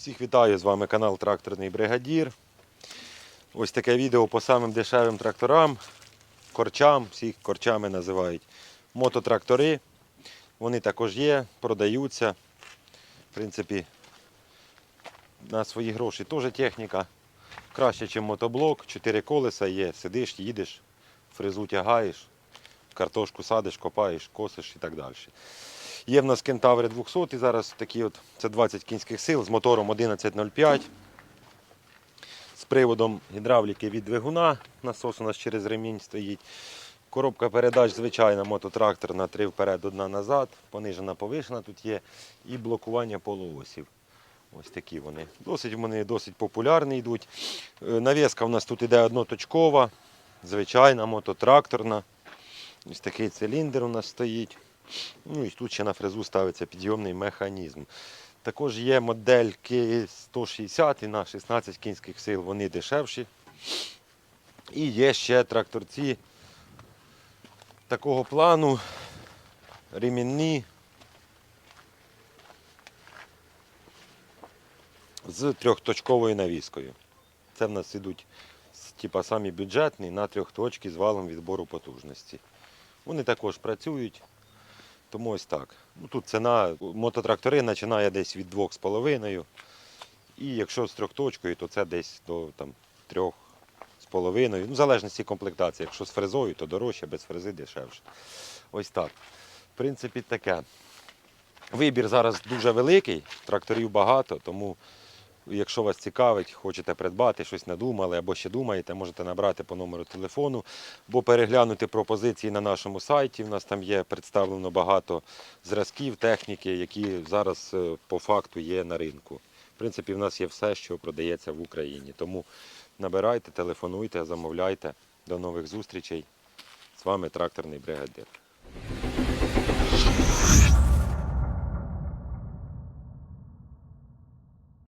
Всіх вітаю, з вами канал Тракторний Бригадір. Ось таке відео по самим дешевим тракторам, корчам, всіх корчами називають. Мототрактори. Вони також є, продаються. В принципі, на свої гроші теж техніка. Краще, ніж мотоблок, чотири колеса є, сидиш, їдеш, фрезу тягаєш, картошку садиш, копаєш, косиш і так далі. Є в нас кентаври 200 і зараз такі от, це 20 кінських сил з мотором 11.05. З приводом гідравліки від двигуна. Насос у нас через ремінь стоїть. Коробка передач звичайна, мототракторна, три вперед, одна назад, понижена повишена тут є. І блокування полуосів. Ось такі вони. Досить вони досить популярні йдуть. Е, Навіска у нас тут іде одноточкова, звичайна, мототракторна. Ось такий циліндр у нас стоїть. Ну і тут ще на фрезу ставиться підйомний механізм. Також є модельки 160 на 16 кінських сил, вони дешевші. І є ще тракторці такого плану, ремінні з трьохточковою навіскою. Це в нас ідуть типа, самі бюджетні на трьох точки з валом відбору потужності. Вони також працюють. Тому ось так. Ну, тут ціна мототрактори починає десь від 2,5. І якщо з трьохточкою, то це десь до там, 3,5. Ну, в залежності комплектації. Якщо з фрезою, то дорожче, без фрези дешевше. Ось так. В принципі, таке. Вибір зараз дуже великий, тракторів багато, тому якщо вас цікавить, хочете придбати, щось надумали або ще думаєте, можете набрати по номеру телефону, або переглянути пропозиції на нашому сайті. У нас там є представлено багато зразків, техніки, які зараз е, по факту є на ринку. В принципі, в нас є все, що продається в Україні. Тому набирайте, телефонуйте, замовляйте. До нових зустрічей. З вами тракторний бригадир.